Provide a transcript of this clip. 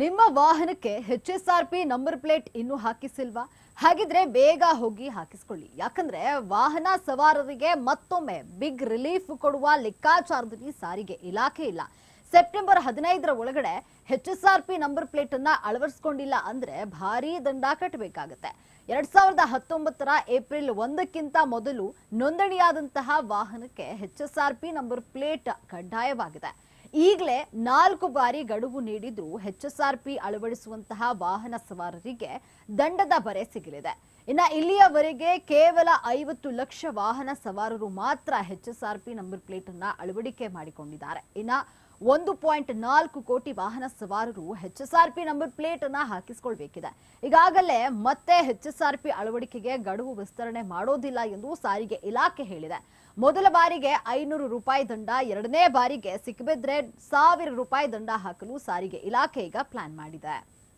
ನಿಮ್ಮ ವಾಹನಕ್ಕೆ H S R P number plate ಇನ್ನೂ ಹಾಕಿಸಿಲ್ವಾ? ಹಾಗಿದ್ರೆ ಬೇಗ ಹೋಗಿ ಹಾಕಿಸ್ಕೊಳ್ಳಿ. ಯಾಕಂದ್ರೆ ವಾಹನ ಸವಾರರಿಗೆ ಮತ್ತೊಮ್ಮೆ ಬಿಗ್ ರಿಲೀಫ್ ಕೊಡುವ ಲೆಕ್ಕಾಚಾರದಲ್ಲಿ ಸಾರಿಗೆ ಇಲಾಖೆ ಇಲ್ಲ. ಸೆಪ್ಟೆಂಬರ್ ಹದಿನೈದರ ಒಳಗಡೆ H S R P number plate ಅನ್ನ ಅಳವಡಿಸ್ಕೊಂಡಿಲ್ಲ ಅಂದ್ರೆ ಭಾರೀ ದಂಡ ಕಟ್ಟಬೇಕಾಗತ್ತೆ. ಎರಡ್ ಸಾವಿರದ ಹತ್ತೊಂಬತ್ತರ ಏಪ್ರಿಲ್ ಒಂದಕ್ಕಿಂತ ಮೊದಲು ನೋಂದಣಿಯಾದಂತಹ ವಾಹನಕ್ಕೆ H S R P number plate ಕಡ್ಡಾಯವಾಗಿದೆ. ಈಗಲೇ ನಾಲ್ಕು ಬಾರಿ ಗಡುವು ನೀಡಿದ್ರು ಎಚ್ ಎಸ್ ಆರ್ ಪಿ ಅಳವಡಿಸುವಂತಹ ವಾಹನ ಸವಾರರಿಗೆ ದಂಡದ ಬರೆ ಸಿಗಲಿದೆ. ಇನ್ನ ಇಲ್ಲಿಯವರೆಗೆ ಕೇವಲ ಐವತ್ತು ಲಕ್ಷ ವಾಹನ ಸವಾರರು ಮಾತ್ರ H S R P number plate ಅನ್ನ ಅಳವಡಿಕೆ ಮಾಡಿಕೊಂಡಿದ್ದಾರೆ. ಇನ್ನ ಒಂದು ಪಾಯಿಂಟ್ ನಾಲ್ಕು ಕೋಟಿ ವಾಹನ ಸವಾರರು H S R P number plate ಅನ್ನ ಹಾಕಿಸ್ಕೊಳ್ಬೇಕಿದೆ. ಈಗಾಗಲೇ ಮತ್ತೆ ಎಚ್ ಎಸ್ ಆರ್ ಪಿ ಅಳವಡಿಕೆಗೆ ಗಡುವು ವಿಸ್ತರಣೆ ಮಾಡೋದಿಲ್ಲ ಎಂದು ಸಾರಿಗೆ ಇಲಾಖೆ ಹೇಳಿದೆ. ಮೊದಲ ಬಾರಿಗೆ ಐನೂರು ರೂಪಾಯಿ ದಂಡ, ಎರಡನೇ ಬಾರಿಗೆ ಸಿಕ್ಕಿಬಿದ್ರೆ ಸಾವಿರ ರೂಪಾಯಿ ದಂಡ ಹಾಕಲು ಸಾರಿಗೆ ಇಲಾಖೆ ಈಗ ಪ್ಲಾನ್ ಮಾಡಿದೆ.